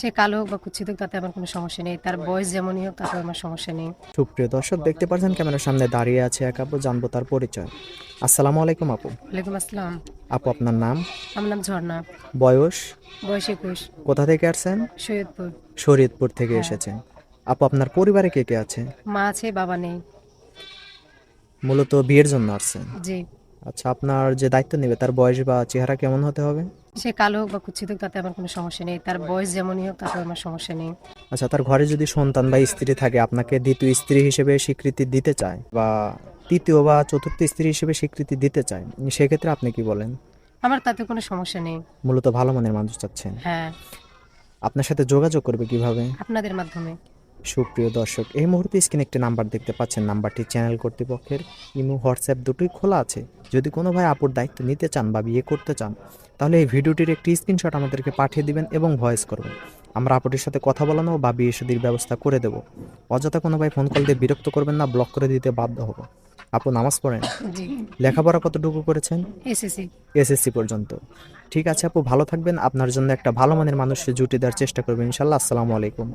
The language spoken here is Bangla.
সে কালো হোক বা কুচ্ছিত হোক তাতে আমার কোনো সমস্যা নেই। তার বয়স যেমনই হোক তাতে আমার সমস্যা নেই। সুপ্রিয় দর্শক দেখতে পাচ্ছেন ক্যামেরার সামনে দাঁড়িয়ে আছে এক আপু জানব তার পরিচয়। আসসালামু আলাইকুম আপু। ওয়ালাইকুম আসসালাম। আপু আপনার নাম? আমার নাম ঝর্ণা। বয়স? বয়স একুশ। কোথা থেকে আসছেন? সৈয়দপুর। শরীয়তপুর থেকে হ্যাঁ। এসেছেন। আপু আপনার পরিবারে কে কে আছে? মা আছে বাবা নেই। মূলত বিয়ের জন্য আসছেন? জি। আচ্ছা আপনার যে দায়িত্ব নেবে তার বয়স বা চেহারা কেমন হতে হবে? সে কালো হোক বা কুচ্ছিত হোক তাতে আমার কোনো সমস্যা নেই। তার বয়স যেমনই হোক তাতে আমার সমস্যা নেই। আচ্ছা তার ঘরে যদি সন্তান বা স্ত্রী থাকে আপনাকে দ্বিতীয় স্ত্রী হিসেবে স্বীকৃতি দিতে চায়? বা তৃতীয় বা চতুর্থ স্ত্রী হিসেবে স্বীকৃতি দিতে চায়? সেক্ষেত্রে আপনি কি বলেন? আমার তাতে কোনো সমস্যা নেই। মূলত ভালো মানের মানুষ চাচ্ছেন। হ্যাঁ। আপনার সাথে যোগাযোগ করবে কীভাবে? আপনাদের মাধ্যমে। সুপ্রিয় দর্শক এই মুহূর্তে স্ক্রিনে একটি নাম্বার দেখতে পাচ্ছেন। নাম্বারটি চ্যানেল কর্তৃপক্ষের ইমো হোয়াটসঅ্যাপ দুটোই খোলা আছে। যদি কোনো ভাই আপুর দায়িত্ব নিতে চান বা বিয়ে করতে চান তাহলে এই ভিডিওটির একটি স্ক্রিনশট আমাদেরকে পাঠিয়ে দিবেন এবং ভয়েস করবেন। আমরা আপুটির সাথে কথা বলানো বা বিয়ে শাদীর ব্যবস্থা করে দেব। অযথা কোনো ভাই ফোন কল দিয়ে বিরক্ত করবেন না ব্লক করে দিতে বাধ্য হব। আপু নামাজ পড়েন? লেখাপড়া কতটুকু করেছেন? এসএসসি এসএসসি পর্যন্ত। ঠিক আছে আপু ভালো থাকবেন। আপনার জন্য একটা ভালো মানের মানুষ জুটি দেওয়ার চেষ্টা করবেন ইনশাল্লাহ। আসসালামু আলাইকুম।